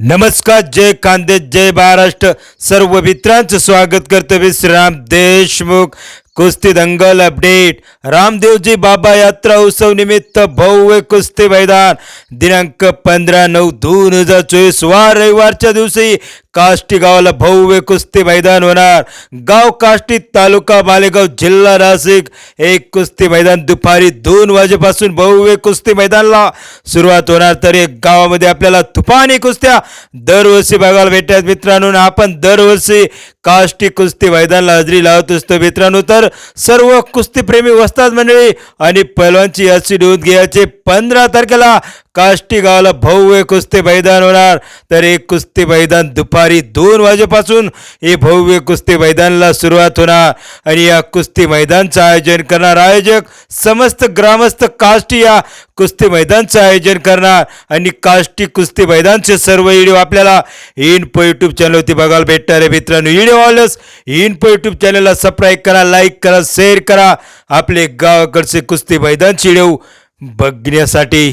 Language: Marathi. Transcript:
नमस्कार जय कांदे जय महाराष्ट्र. सर्व मित्रांचं स्वागत करतो विश्राम देशमुख. कुस्ती दंगल अपडेट. रामदेवजी बाबा यात्रा उत्सव निमित्त भव्य कुस्ती मैदान. दिनांक पंधरा नऊ दोन हजार चोवीस वार रविवारच्या दिवशी काष्टी गावाला भव्य कुस्ती मैदान होणार. गाव काष्टी तालुका मालेगाव जिल्हा नाशिक. एक कुस्ती मैदान दुपारी दोन वाजेपासून भव्य कुस्ती मैदानाला सुरुवात होणार. तर एक गावामध्ये आपल्याला तुफानी कुस्त्या दरवर्षी बघायला भेटतात. मित्रांनो आपण दरवर्षी काष्टी कुस्ती मैदानाला हजेरी लावत असतो. मित्रांनो तर सर्व कुस्तीप्रेमी वस्ताद मंडळी आणि पैलवानची याची नोंद घ्यायचे. पंधरा तारखेला काष्टी गावाला भव्य कुस्ती मैदान होणार. तर एक कुस्ती मैदान दुपारी दोन वाजेपासून हे भव्य कुस्ती मैदानाला सुरुवात होणार. आणि या कुस्ती मैदानचं आयोजन करणार आयोजक समस्त ग्रामस्थ काष्टी या कुस्ती मैदानचं आयोजन करणार. आणि काष्टी कुस्ती मैदानचे सर्व व्हिडिओ आपल्याला इनपो यूट्यूब चॅनलवरती बघायला भेटणार आहे. मित्रांनो व्हिडिओ आवडल्यास इनपो यूट्यूब चॅनलला सबस्क्राईब करा लाईक करा शेअर करा. आपले गावाकडचे कुस्ती मैदानचे व्हिडिओ बघण्यासाठी.